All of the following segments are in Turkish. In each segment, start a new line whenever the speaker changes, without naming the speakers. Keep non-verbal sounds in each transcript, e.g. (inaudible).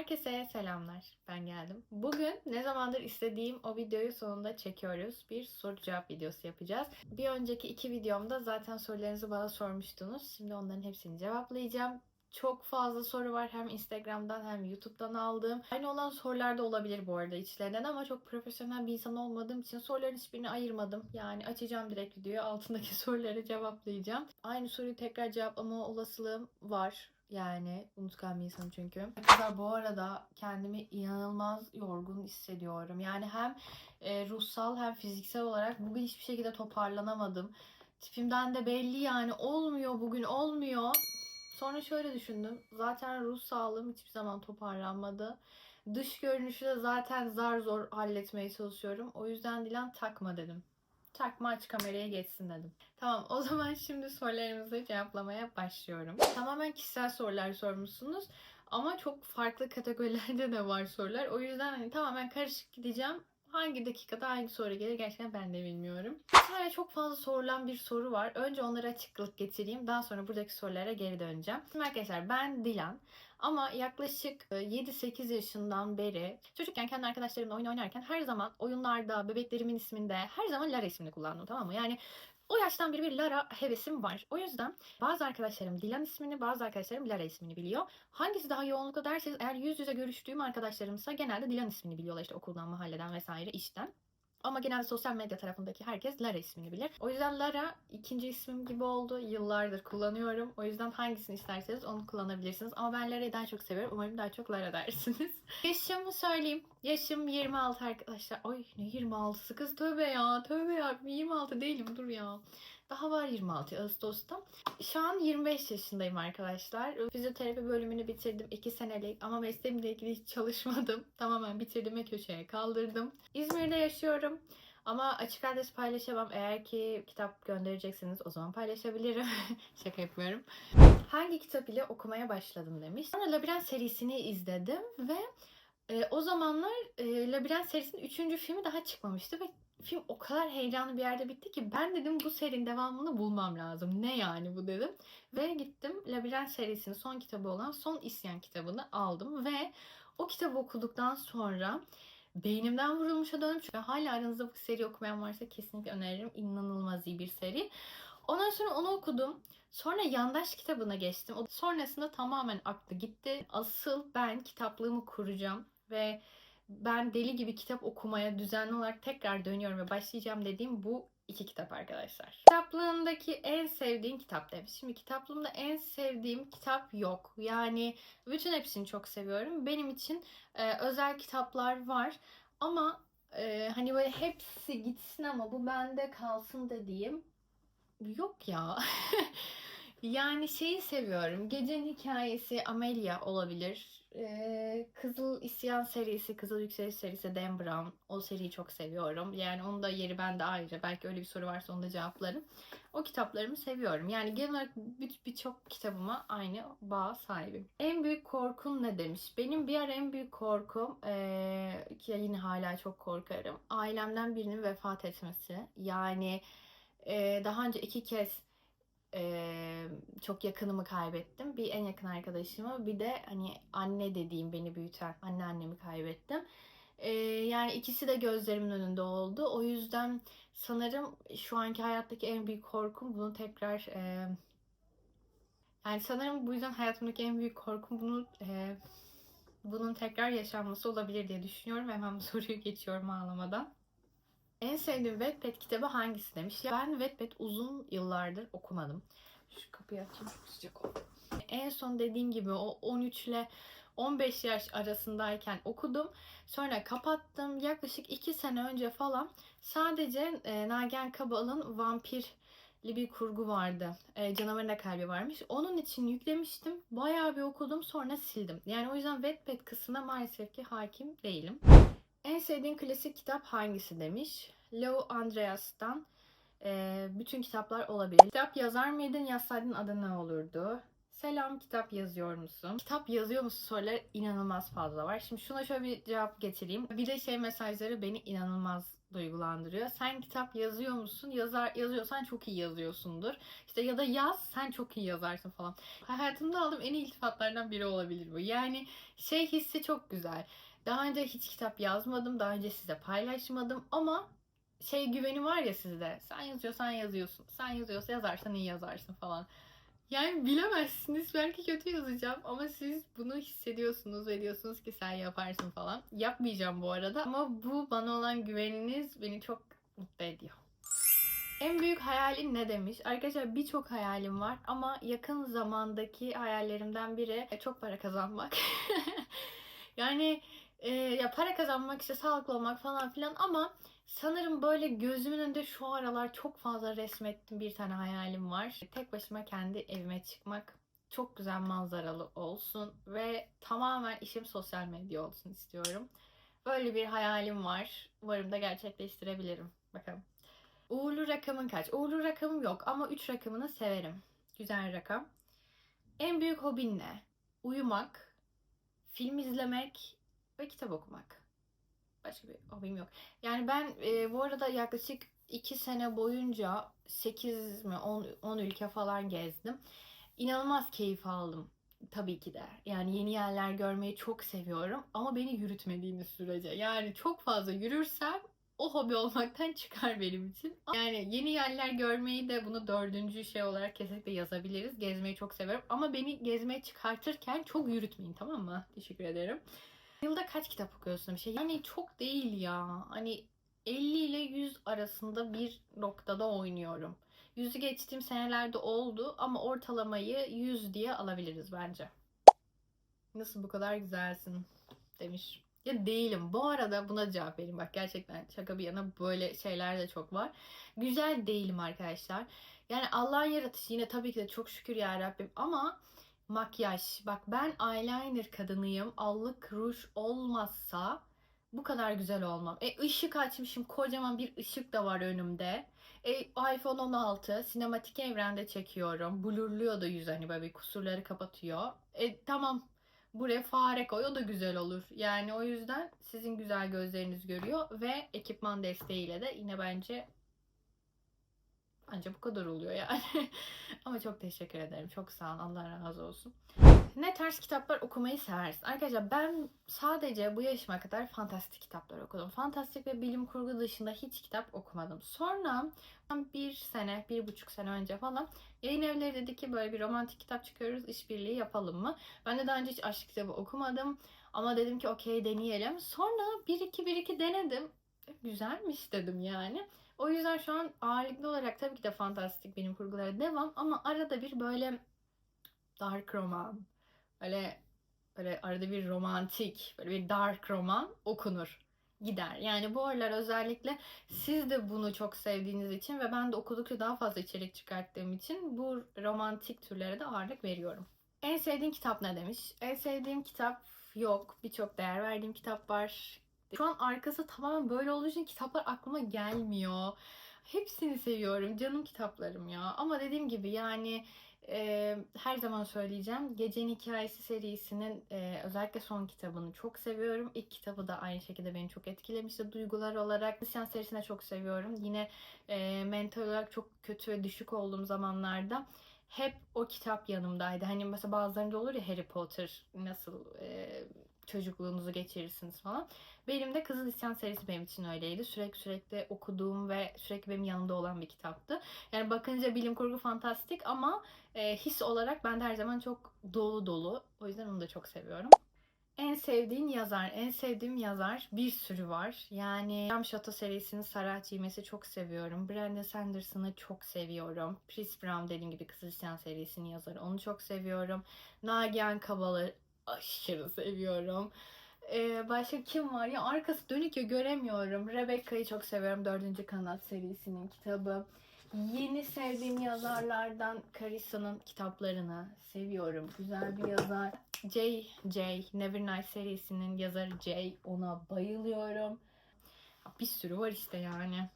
Herkese selamlar. Ben geldim. Bugün ne zamandır istediğim o videoyu sonunda çekiyoruz. Bir soru cevap videosu yapacağız. Bir önceki iki videomda zaten sorularınızı bana sormuştunuz. Şimdi onların hepsini cevaplayacağım. Çok fazla soru var hem Instagram'dan hem YouTube'dan aldığım. Aynı olan sorular da olabilir bu arada içlerinden ama çok profesyonel bir insan olmadığım için soruların hiçbirini ayırmadım. Yani açacağım direkt videoyu altındaki (laughs) soruları cevaplayacağım. Aynı soruyu tekrar cevaplama olasılığım var. Yani unutkan bir insanım çünkü. Bu arada kendimi inanılmaz yorgun hissediyorum. Yani hem e, ruhsal hem fiziksel olarak bugün hiçbir şekilde toparlanamadım. Tipimden de belli yani olmuyor bugün olmuyor. Sonra şöyle düşündüm. Zaten ruh sağlığım hiçbir zaman toparlanmadı. Dış görünüşü de zaten zar zor halletmeye çalışıyorum. O yüzden Dilan takma dedim. Takma aç kameraya geçsin dedim. Tamam o zaman (laughs) şimdi sorularınızı cevaplamaya başlıyorum. Tamamen kişisel sorular sormuşsunuz. Ama çok farklı kategorilerde de var sorular. O yüzden hani tamamen karışık gideceğim. Hangi dakikada hangi soru gelir gerçekten ben de bilmiyorum. Tane çok fazla sorulan bir soru var. Önce onlara açıklık getireyim. Daha sonra buradaki sorulara geri döneceğim. Şimdi arkadaşlar ben Dilan. Ama yaklaşık e, 7-8 yaşından beri çocukken kendi arkadaşlarımla oyun oynarken her zaman oyunlarda bebeklerimin isminde her zaman Lara ismini kullandım tamam mı? Yani o yaştan beri bir Lara hevesim var. O yüzden bazı arkadaşlarım Dilan ismini, bazı arkadaşlarım Lara ismini biliyor. Hangisi daha yoğunlukla derseniz eğer yüz yüze görüştüğüm arkadaşlarımsa genelde Dilan ismini biliyorlar işte okuldan, mahalleden vesaire işten. Ama genelde sosyal medya tarafındaki herkes Lara ismini bilir. O yüzden Lara ikinci ismim gibi oldu. Yıllardır kullanıyorum. O yüzden hangisini isterseniz onu kullanabilirsiniz. Ama ben Lara'yı daha çok seviyorum. Umarım daha çok Lara dersiniz. (laughs) Yaşımı söyleyeyim. Yaşım 26 arkadaşlar. Ay ne 26'sı kız tövbe ya. Tövbe ya. 26 değilim dur ya. Daha var 26 Ağustos'ta. Şu an 25 yaşındayım arkadaşlar. Fizyoterapi bölümünü bitirdim 2 senelik ama mesleğimle ilgili hiç çalışmadım. (laughs) Tamamen bitirdim ve köşeye kaldırdım. İzmir'de yaşıyorum. Ama açık adres paylaşamam. Eğer ki kitap gönderecekseniz o zaman paylaşabilirim. (laughs) Şaka yapıyorum. Hangi kitap ile okumaya başladım demiş. Sonra Labirent serisini izledim ve e, o zamanlar e, Labirent serisinin 3. filmi daha çıkmamıştı ve film o kadar heyecanlı bir yerde bitti ki ben dedim bu serinin devamını bulmam lazım. Ne yani bu dedim. Ve gittim Labirent serisinin son kitabı olan Son İsyan kitabını aldım ve o kitabı okuduktan sonra beynimden vurulmuşa döndüm. Çünkü hala aranızda bu seri okumayan varsa kesinlikle öneririm. İnanılmaz iyi bir seri. Ondan sonra onu okudum. Sonra yandaş kitabına geçtim. O- Sonrasında tamamen aklı gitti. Asıl ben kitaplığımı kuracağım ve ben deli gibi kitap okumaya düzenli olarak tekrar dönüyorum ve başlayacağım dediğim bu iki kitap arkadaşlar. Kitaplığındaki en sevdiğin kitap demiş. Şimdi kitaplığımda en sevdiğim kitap yok. Yani bütün hepsini çok seviyorum. Benim için e, özel kitaplar var. Ama e, hani böyle hepsi gitsin ama bu bende kalsın dediğim yok ya. (laughs) yani şeyi seviyorum. Gecenin hikayesi Amelia olabilir. Kızıl İsyan serisi, Kızıl Yükseliş serisi Dan Brown. O seriyi çok seviyorum. Yani onun da yeri bende ayrı. Belki öyle bir soru varsa onu da cevaplarım. O kitaplarımı seviyorum. Yani genel olarak bir- birçok kitabıma aynı bağ sahibim. En büyük korkun ne demiş? Benim bir ara en büyük korkum ee, ki yine hala çok korkarım. Ailemden birinin vefat etmesi. Yani ee, daha önce iki kez ee, çok yakınımı kaybettim. Bir en yakın arkadaşımı bir de hani anne dediğim beni büyüten anneannemi kaybettim. Ee, yani ikisi de gözlerimin önünde oldu. O yüzden sanırım şu anki hayattaki en büyük korkum bunu tekrar e, yani sanırım bu yüzden hayatımdaki en büyük korkum bunu e, bunun tekrar yaşanması olabilir diye düşünüyorum. Hemen soruyu geçiyorum ağlamadan. En sevdiğim Wattpad kitabı hangisi demiş. Ya ben Wattpad uzun yıllardır okumadım. Şu kapıyı açayım çok sıcak oldu. En son dediğim gibi o 13 ile 15 yaş arasındayken okudum. Sonra kapattım. Yaklaşık 2 sene önce falan sadece e, Nagihan Kabal'ın vampirli bir kurgu vardı. E, canavarın da kalbi varmış. Onun için yüklemiştim. Bayağı bir okudum sonra sildim. Yani o yüzden Wattpad kısmına maalesef ki hakim değilim. Sevdiğin klasik kitap hangisi demiş. Leo Andreas'tan e, bütün kitaplar olabilir. Kitap yazar mıydın? Yazsaydın adı ne olurdu? Selam kitap yazıyor musun? Kitap yazıyor musun soruları inanılmaz fazla var. Şimdi şuna şöyle bir cevap getireyim. Bir de şey mesajları beni inanılmaz duygulandırıyor. Sen kitap yazıyor musun? Yazar yazıyorsan çok iyi yazıyorsundur. İşte ya da yaz sen çok iyi yazarsın falan. Hayatımda aldığım en iyi iltifatlardan biri olabilir bu. Yani şey hissi çok güzel. Daha önce hiç kitap yazmadım. Daha önce size paylaşmadım ama şey güveni var ya sizde. Sen yazıyorsan yazıyorsun. Sen yazıyorsa yazarsan iyi yazarsın falan. Yani bilemezsiniz. Belki kötü yazacağım ama siz bunu hissediyorsunuz ve diyorsunuz ki sen yaparsın falan. Yapmayacağım bu arada ama bu bana olan güveniniz beni çok mutlu ediyor. En büyük hayalin ne demiş? Arkadaşlar birçok hayalim var ama yakın zamandaki hayallerimden biri e, çok para kazanmak. (laughs) yani e, ya para kazanmak işte sağlıklı olmak falan filan ama sanırım böyle gözümün önünde şu aralar çok fazla resmettiğim bir tane hayalim var. Tek başıma kendi evime çıkmak. Çok güzel manzaralı olsun ve tamamen işim sosyal medya olsun istiyorum. Böyle bir hayalim var. Umarım da gerçekleştirebilirim. Bakalım. Uğurlu rakamın kaç? Uğurlu rakamım yok ama 3 rakamını severim. Güzel rakam. En büyük hobin ne? Uyumak, film izlemek ve kitap okumak. Başka bir hobim yok. Yani ben e, bu arada yaklaşık 2 sene boyunca 8 mi 10, 10 ülke falan gezdim. İnanılmaz keyif aldım. Tabii ki de. Yani yeni yerler görmeyi çok seviyorum ama beni yürütmediğiniz sürece. Yani çok fazla yürürsem o hobi olmaktan çıkar benim için. Yani yeni yerler görmeyi de bunu dördüncü şey olarak kesinlikle yazabiliriz. Gezmeyi çok severim ama beni gezmeye çıkartırken çok yürütmeyin tamam mı? Teşekkür ederim. Yılda kaç kitap okuyorsun bir şey? Yani çok değil ya. Hani 50 ile 100 arasında bir noktada oynuyorum. Yüzü geçtiğim senelerde oldu ama ortalamayı 100 diye alabiliriz bence. Nasıl bu kadar güzelsin demiş. Ya değilim. Bu arada buna cevap vereyim. Bak gerçekten şaka bir yana böyle şeyler de çok var. Güzel değilim arkadaşlar. Yani Allah'ın yaratışı yine tabii ki de çok şükür ya Rabbim ama makyaj. Bak ben eyeliner kadınıyım. Allık ruj olmazsa bu kadar güzel olmam. E ışık açmışım. Kocaman bir ışık da var önümde. E, iPhone 16 sinematik evrende çekiyorum. Blurluyor da yüz hani böyle kusurları kapatıyor. E tamam buraya fare koy o da güzel olur. Yani o yüzden sizin güzel gözleriniz görüyor ve ekipman desteğiyle de yine bence Anca bu kadar oluyor yani. (laughs) Ama çok teşekkür ederim. Çok sağ olun. Allah razı olsun. Ne tarz kitaplar okumayı seversin? Arkadaşlar ben sadece bu yaşıma kadar fantastik kitaplar okudum. Fantastik ve bilim kurgu dışında hiç kitap okumadım. Sonra bir sene, bir buçuk sene önce falan yayın evleri dedi ki böyle bir romantik kitap çıkıyoruz, işbirliği yapalım mı? Ben de daha önce hiç aşk kitabı okumadım. Ama dedim ki okey deneyelim. Sonra bir iki bir iki denedim. Güzelmiş dedim yani. O yüzden şu an ağırlıklı olarak tabii ki de fantastik bilim kurgulara devam ama arada bir böyle dark roman, böyle böyle arada bir romantik, böyle bir dark roman okunur gider. Yani bu aralar özellikle siz de bunu çok sevdiğiniz için ve ben de okudukça daha fazla içerik çıkarttığım için bu romantik türlere de ağırlık veriyorum. En sevdiğin kitap ne demiş? En sevdiğim kitap yok. Birçok değer verdiğim kitap var. Şu an arkası tamamen böyle olduğu için kitaplar aklıma gelmiyor. Hepsini seviyorum. Canım kitaplarım ya. Ama dediğim gibi yani e, her zaman söyleyeceğim. Gecenin Hikayesi serisinin e, özellikle son kitabını çok seviyorum. İlk kitabı da aynı şekilde beni çok etkilemişti duygular olarak. Hristiyan serisini çok seviyorum. Yine e, mental olarak çok kötü ve düşük olduğum zamanlarda hep o kitap yanımdaydı. Hani mesela bazılarında olur ya Harry Potter nasıl e, çocukluğunuzu geçirirsiniz falan. Benim de Kızıl İsyan serisi benim için öyleydi. Sürekli sürekli okuduğum ve sürekli benim yanımda olan bir kitaptı. Yani bakınca bilim kurgu fantastik ama e, his olarak ben de her zaman çok dolu dolu. O yüzden onu da çok seviyorum. En sevdiğin yazar, en sevdiğim yazar bir sürü var. Yani Cam Şato serisinin Sarah Cimes'i çok seviyorum. Brandon Sanderson'ı çok seviyorum. Chris Brown dediğim gibi Kızıl serisinin yazarı. Onu çok seviyorum. Nagihan Kabal'ı aşırı seviyorum. Ee, başka kim var? Ya arkası dönük ya göremiyorum. Rebecca'yı çok seviyorum. Dördüncü Kanat serisinin kitabı. Yeni sevdiğim yazarlardan Carissa'nın kitaplarını seviyorum. Güzel bir yazar. J. J. Nevernight serisinin yazarı J. Ona bayılıyorum. Bir sürü var işte yani.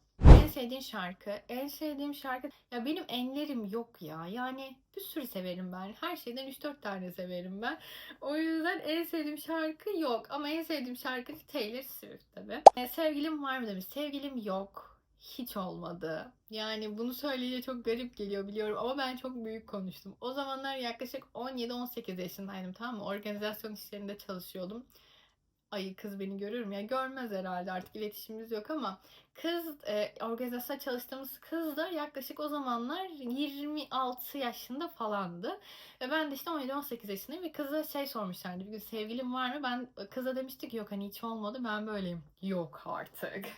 Sevdiğin şarkı. En sevdiğim şarkı. Ya benim enlerim yok ya. Yani bir sürü severim ben. Her şeyden 3-4 tane severim ben. O yüzden en sevdiğim şarkı yok. Ama en sevdiğim şarkı Taylor Swift tabii. E, sevgilim var mı demiş. Sevgilim yok. Hiç olmadı. Yani bunu söyleyince çok garip geliyor biliyorum ama ben çok büyük konuştum. O zamanlar yaklaşık 17-18 yaşındaydım tamam mı? Organizasyon işlerinde çalışıyordum. Ay kız beni görür mü? Ya görmez herhalde artık iletişimimiz yok ama kız e, organizasyonda çalıştığımız kız da yaklaşık o zamanlar 26 yaşında falandı. Ve ben de işte 17-18 yaşındayım ve kıza şey sormuşlardı. Bir gün sevgilim var mı? Ben kıza demiştik yok hani hiç olmadı ben böyleyim. Yok artık. (laughs)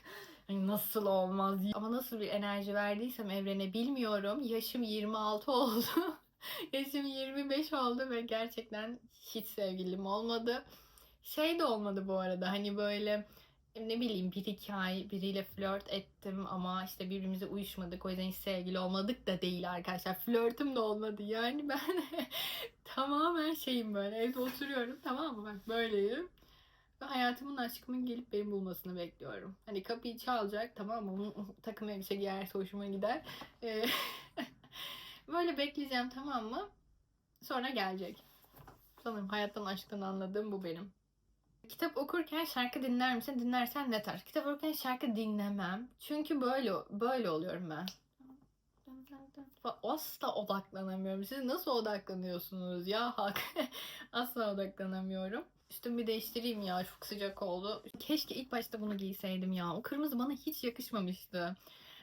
Hani nasıl olmaz? Ama nasıl bir enerji verdiysem evrene bilmiyorum. Yaşım 26 oldu. (laughs) Yaşım 25 oldu ve gerçekten hiç sevgilim olmadı. Şey de olmadı bu arada hani böyle ne bileyim bir iki ay biriyle flört ettim ama işte birbirimize uyuşmadık o yüzden hiç sevgili olmadık da değil arkadaşlar. Flörtüm de olmadı yani (laughs) ben tamamen şeyim böyle evde oturuyorum tamam mı bak böyleyim. Ve hayatımın aşkımın gelip beni bulmasını bekliyorum. Hani kapıyı çalacak tamam mı? (laughs) Takım elbise giyerse hoşuma gider. Ee, (laughs) böyle bekleyeceğim tamam mı? Sonra gelecek. Sanırım hayattan aşktan anladığım bu benim. Kitap okurken şarkı dinler misin? Dinlersen ne tarz? Kitap okurken şarkı dinlemem. Çünkü böyle böyle oluyorum ben. Asla odaklanamıyorum. Siz nasıl odaklanıyorsunuz ya hak? (laughs) Asla odaklanamıyorum. Üstümü değiştireyim ya çok sıcak oldu. Keşke ilk başta bunu giyseydim ya. O kırmızı bana hiç yakışmamıştı.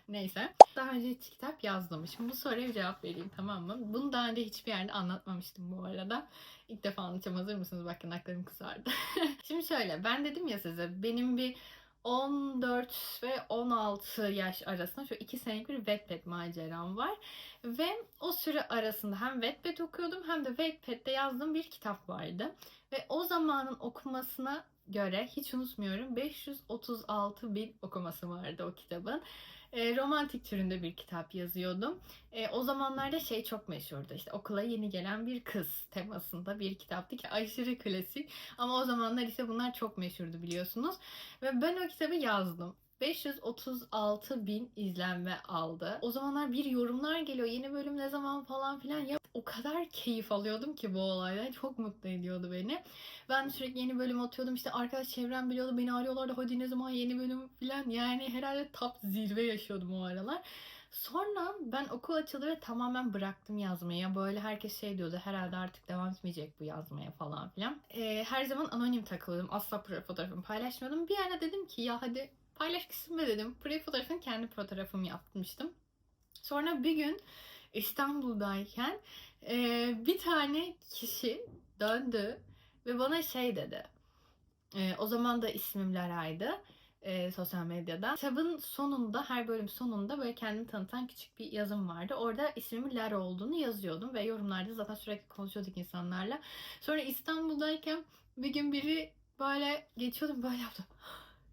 Neyse. Daha önce hiç kitap yazdım. Bu soruya cevap vereyim tamam mı? Bunu daha önce hiçbir yerde anlatmamıştım bu arada. İlk defa anlatacağım. Hazır mısınız? Bakın aklım kızardı. (laughs) Şimdi şöyle. Ben dedim ya size benim bir 14 ve 16 yaş arasında şu 2 senelik bir Wattpad maceram var. Ve o süre arasında hem Wattpad okuyordum hem de Wattpad'de yazdığım bir kitap vardı. Ve o zamanın okumasına göre hiç unutmuyorum 536 bin okuması vardı o kitabın. E, romantik türünde bir kitap yazıyordum. E, o zamanlarda şey çok meşhurdu. İşte okula yeni gelen bir kız temasında bir kitaptı ki aşırı klasik. Ama o zamanlar ise bunlar çok meşhurdu biliyorsunuz. Ve ben o kitabı yazdım. 536 bin izlenme aldı. O zamanlar bir yorumlar geliyor. Yeni bölüm ne zaman falan filan. Ya o kadar keyif alıyordum ki bu olaydan. Çok mutlu ediyordu beni. Ben sürekli yeni bölüm atıyordum. İşte arkadaş çevrem biliyordu. Beni arıyorlardı. Hadi ne zaman yeni bölüm filan. Yani herhalde top zirve yaşıyordum o aralar. Sonra ben okul açıldı ve tamamen bıraktım yazmayı. Böyle herkes şey diyordu herhalde artık devam etmeyecek bu yazmaya falan filan. Ee, her zaman anonim takılıyordum. Asla fotoğrafımı paylaşmıyordum. Bir ara dedim ki ya hadi paylaş kısmı dedim. Pre fotoğrafını kendi fotoğrafımı yapmıştım. Sonra bir gün İstanbul'dayken e, bir tane kişi döndü ve bana şey dedi. E, o zaman da ismim Lara'ydı e, sosyal medyada. Kitabın sonunda, her bölüm sonunda böyle kendimi tanıtan küçük bir yazım vardı. Orada ismimin Lara olduğunu yazıyordum ve yorumlarda zaten sürekli konuşuyorduk insanlarla. Sonra İstanbul'dayken bir gün biri böyle geçiyordum böyle yaptım.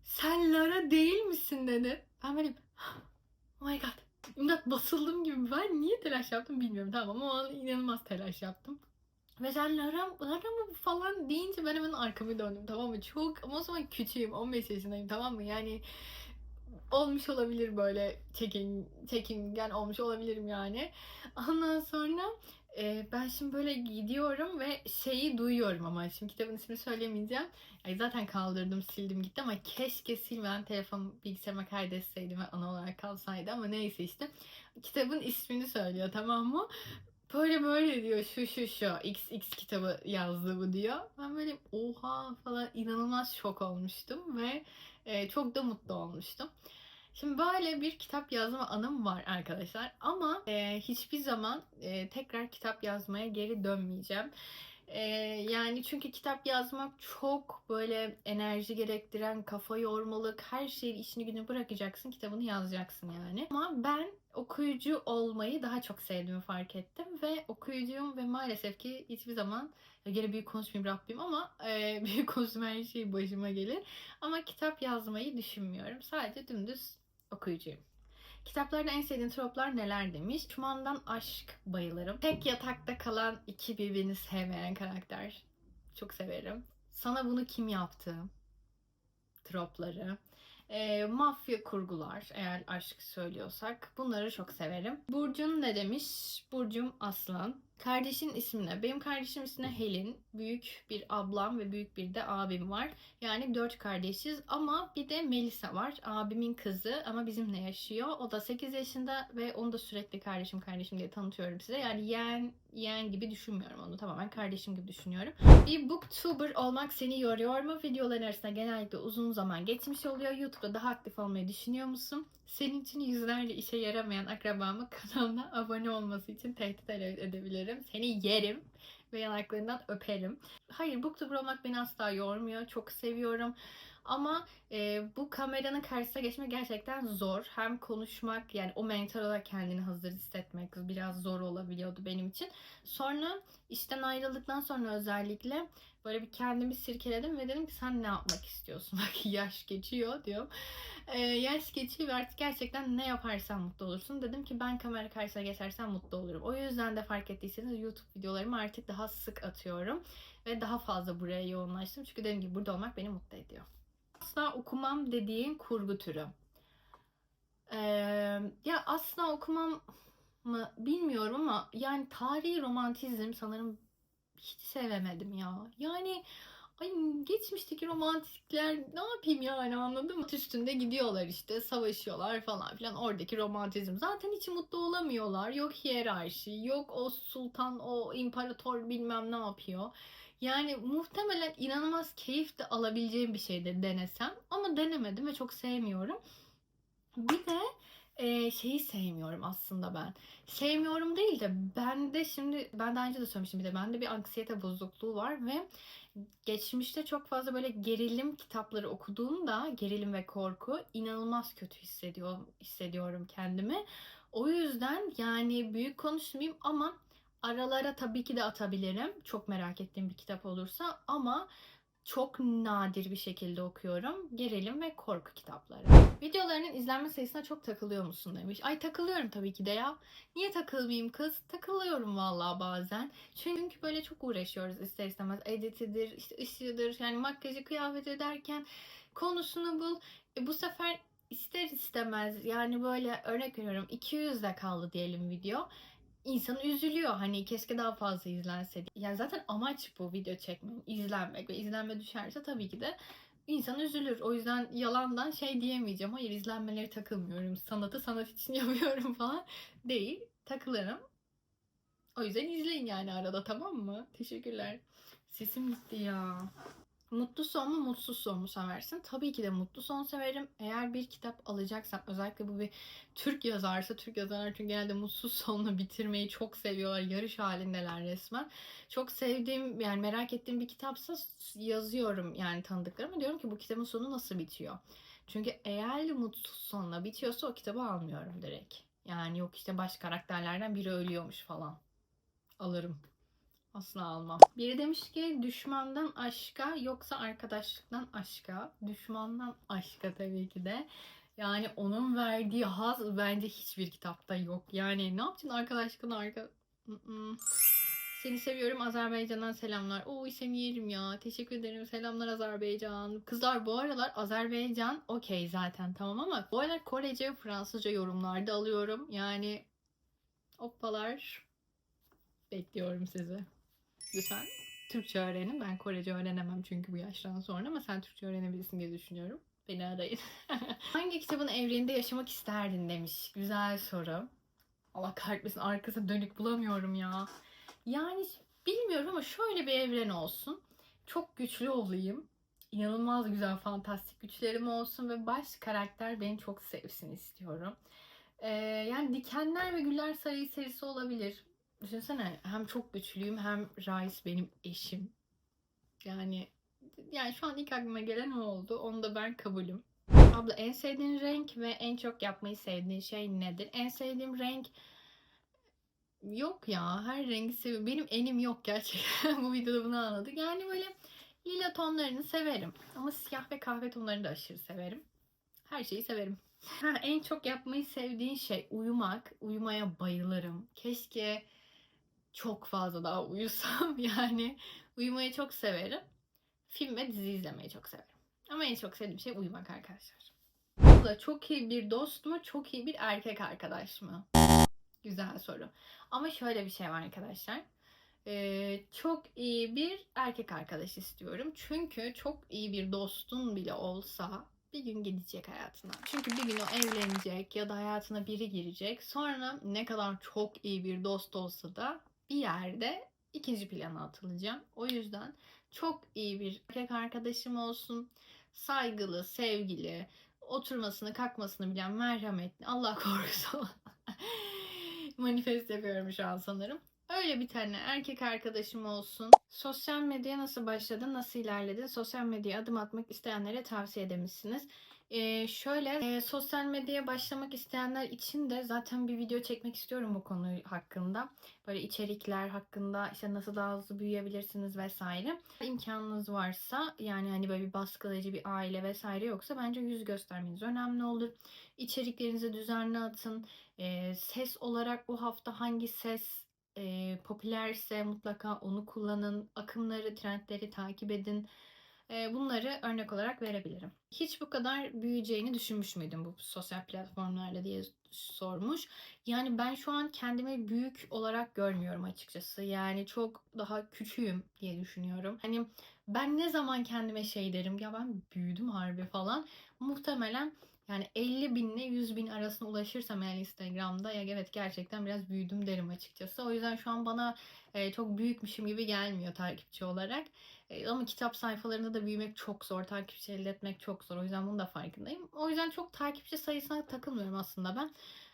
Sen Lara değil misin dedi. Ben böyle oh my god. İmdat basıldım gibi. Ben niye telaş yaptım bilmiyorum. Tamam ama o an inanılmaz telaş yaptım. Ve sen Lara, Lara mı falan deyince ben hemen arkamı döndüm tamam mı? Çok ama o zaman küçüğüm 15 yaşındayım tamam mı? Yani olmuş olabilir böyle çekin çekingen olmuş olabilirim yani. Ondan sonra e, ben şimdi böyle gidiyorum ve şeyi duyuyorum ama şimdi kitabın ismini söylemeyeceğim. Ay zaten kaldırdım, sildim gitti ama keşke silmeden telefon bilgisayarıma kaydetseydim ve ana olarak kalsaydı ama neyse işte. Kitabın ismini söylüyor tamam mı? Böyle böyle diyor şu şu şu XX kitabı yazdı bu diyor. Ben böyle oha falan inanılmaz şok olmuştum ve e, çok da mutlu olmuştum. Şimdi böyle bir kitap yazma anım var arkadaşlar ama e, hiçbir zaman e, tekrar kitap yazmaya geri dönmeyeceğim. E, yani çünkü kitap yazmak çok böyle enerji gerektiren, kafa yormalık, her şeyi işini günü bırakacaksın, kitabını yazacaksın yani. Ama ben okuyucu olmayı daha çok sevdiğimi fark ettim ve okuyucuyum ve maalesef ki hiçbir zaman gene büyük konuşmayayım Rabbim ama e, (laughs) büyük konuşma her şey başıma gelir. Ama kitap yazmayı düşünmüyorum. Sadece dümdüz okuyucuyum. Kitaplarda en sevdiğin troplar neler demiş. Şumandan aşk bayılırım. Tek yatakta kalan iki birbirini sevmeyen karakter. Çok severim. Sana bunu kim yaptı? Tropları. e, mafya kurgular eğer aşk söylüyorsak bunları çok severim. Burcun ne demiş? Burcum Aslan. Kardeşin ismi ne? Benim kardeşim ismi Helin. Büyük bir ablam ve büyük bir de abim var. Yani dört kardeşiz ama bir de Melisa var. Abimin kızı ama bizimle yaşıyor. O da 8 yaşında ve onu da sürekli kardeşim kardeşim diye tanıtıyorum size. Yani yeğen, yeğen gibi düşünmüyorum onu. Tamamen kardeşim gibi düşünüyorum. Bir booktuber olmak seni yoruyor mu? Videoların arasında genellikle uzun zaman geçmiş oluyor. YouTube'da daha aktif olmayı düşünüyor musun? Senin için yüzlerce işe yaramayan akrabamı kanalına abone olması için tehdit ede- edebilirim. Seni yerim ve yanaklarından öperim. Hayır booktuber olmak beni asla yormuyor. Çok seviyorum. Ama e, bu kameranın karşısına geçmek gerçekten zor. Hem konuşmak yani o mental olarak kendini hazır hissetmek biraz zor olabiliyordu benim için. Sonra işten ayrıldıktan sonra özellikle böyle bir kendimi sirkeledim ve dedim ki sen ne yapmak istiyorsun? (laughs) Bak yaş geçiyor diyorum. Ee, yaş geçiyor ve artık gerçekten ne yaparsan mutlu olursun. Dedim ki ben kamera karşısına geçersem mutlu olurum. O yüzden de fark ettiyseniz YouTube videolarımı artık daha sık atıyorum. Ve daha fazla buraya yoğunlaştım. Çünkü dediğim gibi burada olmak beni mutlu ediyor. Asla okumam dediğin kurgu türü. Ee, ya asla okumam mı bilmiyorum ama yani tarihi romantizm sanırım hiç sevemedim ya. Yani ay geçmişteki romantikler ne yapayım yani anladın mı? Üstünde gidiyorlar işte savaşıyorlar falan filan oradaki romantizm. Zaten hiç mutlu olamıyorlar. Yok hiyerarşi, yok o sultan, o imparator bilmem ne yapıyor. Yani muhtemelen inanılmaz keyif de alabileceğim bir şeydir denesem. Ama denemedim ve çok sevmiyorum. Bir de e, şeyi sevmiyorum aslında ben. Sevmiyorum değil de bende şimdi ben daha önce de söylemiştim bir de bende bir anksiyete bozukluğu var ve geçmişte çok fazla böyle gerilim kitapları okuduğumda gerilim ve korku inanılmaz kötü hissediyorum hissediyorum kendimi. O yüzden yani büyük konuşmayayım ama aralara tabii ki de atabilirim. Çok merak ettiğim bir kitap olursa ama çok nadir bir şekilde okuyorum. Gerilim ve korku kitapları. Videolarının izlenme sayısına çok takılıyor musun demiş. Ay takılıyorum tabii ki de ya. Niye takılmayayım kız? Takılıyorum vallahi bazen. Çünkü böyle çok uğraşıyoruz ister istemez. Editidir, işte ışığıdır, yani makyajı, kıyafeti derken konusunu bul. E, bu sefer ister istemez yani böyle örnek veriyorum 200 de kaldı diyelim video insan üzülüyor. Hani keşke daha fazla izlense. Yani zaten amaç bu video çekmenin. izlenmek ve izlenme düşerse tabii ki de insan üzülür. O yüzden yalandan şey diyemeyeceğim. Hayır izlenmeleri takılmıyorum. Sanatı sanat için (laughs) yapıyorum falan. Değil. Takılırım. O yüzden izleyin yani arada tamam mı? Teşekkürler. Sesim gitti ya. Mutlu son mu mutsuz son mu seversin? Tabii ki de mutlu son severim. Eğer bir kitap alacaksam özellikle bu bir Türk yazarsa Türk yazarlar çünkü genelde mutsuz sonla bitirmeyi çok seviyorlar. Yarış halindeler resmen. Çok sevdiğim yani merak ettiğim bir kitapsa yazıyorum yani tanıdıklarıma diyorum ki bu kitabın sonu nasıl bitiyor? Çünkü eğer mutsuz sonla bitiyorsa o kitabı almıyorum direkt. Yani yok işte baş karakterlerden biri ölüyormuş falan. Alırım. Asla almam. Biri demiş ki düşmandan aşka yoksa arkadaşlıktan aşka. Düşmandan aşka tabii ki de. Yani onun verdiği haz bence hiçbir kitapta yok. Yani ne yapacaksın arkadaşlıktan arka... Seni seviyorum Azerbaycan'dan selamlar. Oy seni yerim ya. Teşekkür ederim. Selamlar Azerbaycan. Kızlar bu aralar Azerbaycan okey zaten tamam ama bu aralar Korece, Fransızca yorumlarda alıyorum. Yani hoppalar bekliyorum sizi. Lütfen Türkçe öğrenin. Ben Korece öğrenemem çünkü bu yaştan sonra ama sen Türkçe öğrenebilirsin diye düşünüyorum. Beni arayın. (laughs) Hangi kitabın evreninde yaşamak isterdin demiş. Güzel soru. Allah kahretmesin arkasına dönük bulamıyorum ya. Yani bilmiyorum ama şöyle bir evren olsun. Çok güçlü olayım. İnanılmaz güzel fantastik güçlerim olsun ve baş karakter beni çok sevsin istiyorum. Ee, yani Dikenler ve Güller Sarayı serisi olabilir. Düşünsene hem çok güçlüyüm hem Rice benim eşim. Yani yani şu an ilk aklıma gelen o oldu. Onu da ben kabulüm. Abla en sevdiğin renk ve en çok yapmayı sevdiğin şey nedir? En sevdiğim renk yok ya. Her rengi seviyorum. Benim enim yok gerçekten. (laughs) Bu videoda bunu anladık. Yani böyle lila tonlarını severim. Ama siyah ve kahve tonlarını da aşırı severim. Her şeyi severim. (laughs) En çok yapmayı sevdiğin şey uyumak. Uyumaya bayılırım. Keşke çok fazla daha uyusam (laughs) yani uyumayı çok severim. Film ve dizi izlemeyi çok severim. Ama en çok sevdiğim şey uyumak arkadaşlar. abla çok iyi bir dost mu, çok iyi bir erkek arkadaş mı? Güzel soru. Ama şöyle bir şey var arkadaşlar. Ee, çok iyi bir erkek arkadaş istiyorum. Çünkü çok iyi bir dostun bile olsa bir gün gidecek hayatına. Çünkü bir gün o evlenecek ya da hayatına biri girecek. Sonra ne kadar çok iyi bir dost olsa da bir yerde ikinci plana atılacağım. O yüzden çok iyi bir erkek arkadaşım olsun. Saygılı, sevgili, oturmasını, kalkmasını bilen, merhametli, Allah korusun. (laughs) Manifest yapıyorum şu an sanırım. Öyle bir tane erkek arkadaşım olsun. Sosyal medyaya nasıl başladın, nasıl ilerledin? Sosyal medyaya adım atmak isteyenlere tavsiye edemişsiniz. Ee, şöyle, e, sosyal medyaya başlamak isteyenler için de zaten bir video çekmek istiyorum bu konu hakkında. Böyle içerikler hakkında, işte nasıl daha hızlı büyüyebilirsiniz vesaire. İmkanınız varsa, yani hani böyle bir baskılayıcı bir aile vesaire yoksa bence yüz göstermeniz önemli olur. İçeriklerinizi düzenli atın. Ee, ses olarak bu hafta hangi ses e, popülerse mutlaka onu kullanın. Akımları, trendleri takip edin. E, bunları örnek olarak verebilirim. Hiç bu kadar büyüyeceğini düşünmüş müydün bu sosyal platformlarla diye sormuş. Yani ben şu an kendimi büyük olarak görmüyorum açıkçası. Yani çok daha küçüğüm diye düşünüyorum. Hani ben ne zaman kendime şey derim ya ben büyüdüm harbi falan. Muhtemelen yani 50 bin ile 100 bin arasına ulaşırsam yani Instagram'da ya evet gerçekten biraz büyüdüm derim açıkçası. O yüzden şu an bana e, çok büyükmüşüm gibi gelmiyor takipçi olarak. E, ama kitap sayfalarında da büyümek çok zor. Takipçi elde etmek çok zor. O yüzden bunun da farkındayım. O yüzden çok takipçi sayısına takılmıyorum aslında ben.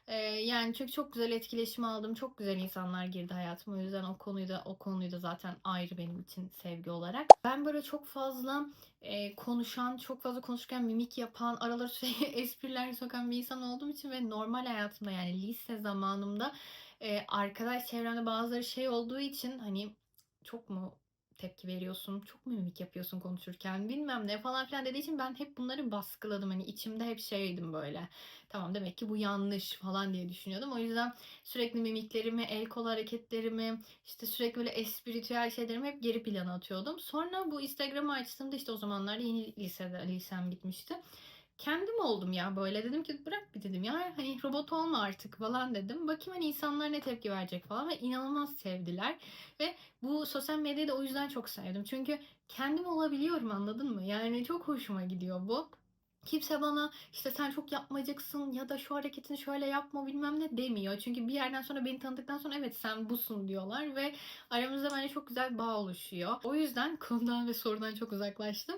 E, yani çünkü çok güzel etkileşim aldım. Çok güzel insanlar girdi hayatıma. O yüzden o konuyu da o konuyu da zaten ayrı benim için sevgi olarak. Ben böyle çok fazla e, konuşan, çok fazla konuşurken mimik yapan, araları sürekli (laughs) espriler sokan bir insan olduğum için ve normal hayatımda yani lise zamanımda e, arkadaş çevremde bazıları şey olduğu için hani çok mu tepki veriyorsun, çok mimik yapıyorsun konuşurken bilmem ne falan filan dediği için ben hep bunları baskıladım. Hani içimde hep şeydim böyle. Tamam demek ki bu yanlış falan diye düşünüyordum. O yüzden sürekli mimiklerimi, el kol hareketlerimi, işte sürekli böyle espritüel şeylerimi hep geri plana atıyordum. Sonra bu Instagram'ı açtığımda işte o zamanlar yeni lisede, lisem bitmişti kendim oldum ya böyle dedim ki bırak bir dedim ya hani robot olma artık falan dedim. Bakayım hani insanlar ne tepki verecek falan ve inanılmaz sevdiler. Ve bu sosyal medyayı da o yüzden çok sevdim. Çünkü kendim olabiliyorum anladın mı? Yani çok hoşuma gidiyor bu. Kimse bana işte sen çok yapmayacaksın ya da şu hareketini şöyle yapma bilmem ne demiyor. Çünkü bir yerden sonra beni tanıdıktan sonra evet sen busun diyorlar ve aramızda bence çok güzel bağ oluşuyor. O yüzden konudan ve sorudan çok uzaklaştım.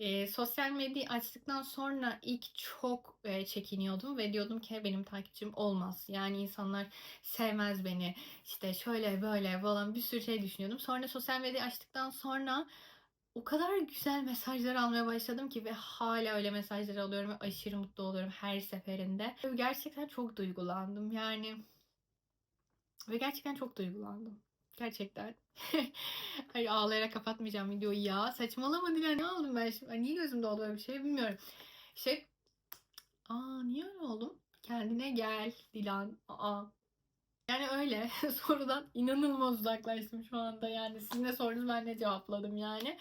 E, sosyal medyayı açtıktan sonra ilk çok e, çekiniyordum ve diyordum ki benim takipçim olmaz. Yani insanlar sevmez beni. İşte şöyle böyle falan bir sürü şey düşünüyordum. Sonra sosyal medyayı açtıktan sonra o kadar güzel mesajlar almaya başladım ki ve hala öyle mesajlar alıyorum ve aşırı mutlu oluyorum her seferinde. Gerçekten çok duygulandım. Yani ve gerçekten çok duygulandım. Gerçekten. (laughs) Hayır ağlayarak kapatmayacağım videoyu ya. Saçmalama Dilan ne oldum ben şimdi? Ay, niye gözümde oldu böyle bir şey bilmiyorum. Şey. Aa niye öyle oldum? Kendine gel Dilan. Aa. Yani öyle (laughs) sorudan inanılmaz uzaklaştım şu anda yani sizin ne sordunuz ben ne cevapladım yani.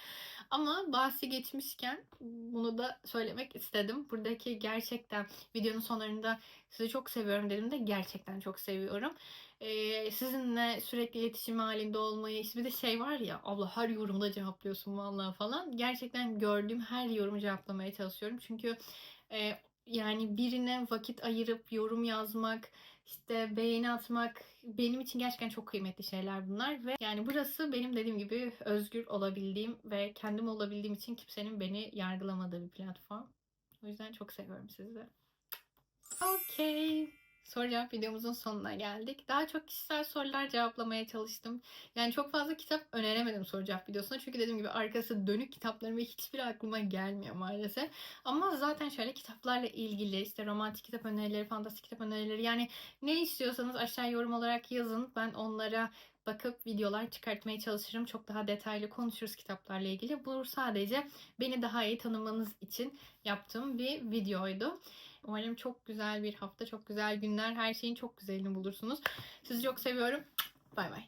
Ama bahsi geçmişken bunu da söylemek istedim. Buradaki gerçekten videonun sonlarında sizi çok seviyorum dedim de gerçekten çok seviyorum. Ee, sizinle sürekli iletişim halinde olmayı işte bir de şey var ya abla her yorumda cevaplıyorsun vallahi falan. Gerçekten gördüğüm her yorumu cevaplamaya çalışıyorum. Çünkü e, yani birine vakit ayırıp yorum yazmak, işte beğeni atmak benim için gerçekten çok kıymetli şeyler bunlar ve yani burası benim dediğim gibi özgür olabildiğim ve kendim olabildiğim için kimsenin beni yargılamadığı bir platform. O yüzden çok seviyorum sizi. Okay soru cevap videomuzun sonuna geldik. Daha çok kişisel sorular cevaplamaya çalıştım. Yani çok fazla kitap öneremedim soru cevap videosuna. Çünkü dediğim gibi arkası dönük kitaplarım ve hiçbir aklıma gelmiyor maalesef. Ama zaten şöyle kitaplarla ilgili işte romantik kitap önerileri, fantastik kitap önerileri yani ne istiyorsanız aşağı yorum olarak yazın. Ben onlara bakıp videolar çıkartmaya çalışırım. Çok daha detaylı konuşuruz kitaplarla ilgili. Bu sadece beni daha iyi tanımanız için yaptığım bir videoydu. Umarım çok güzel bir hafta, çok güzel günler, her şeyin çok güzelini bulursunuz. Sizi çok seviyorum. Bay bay.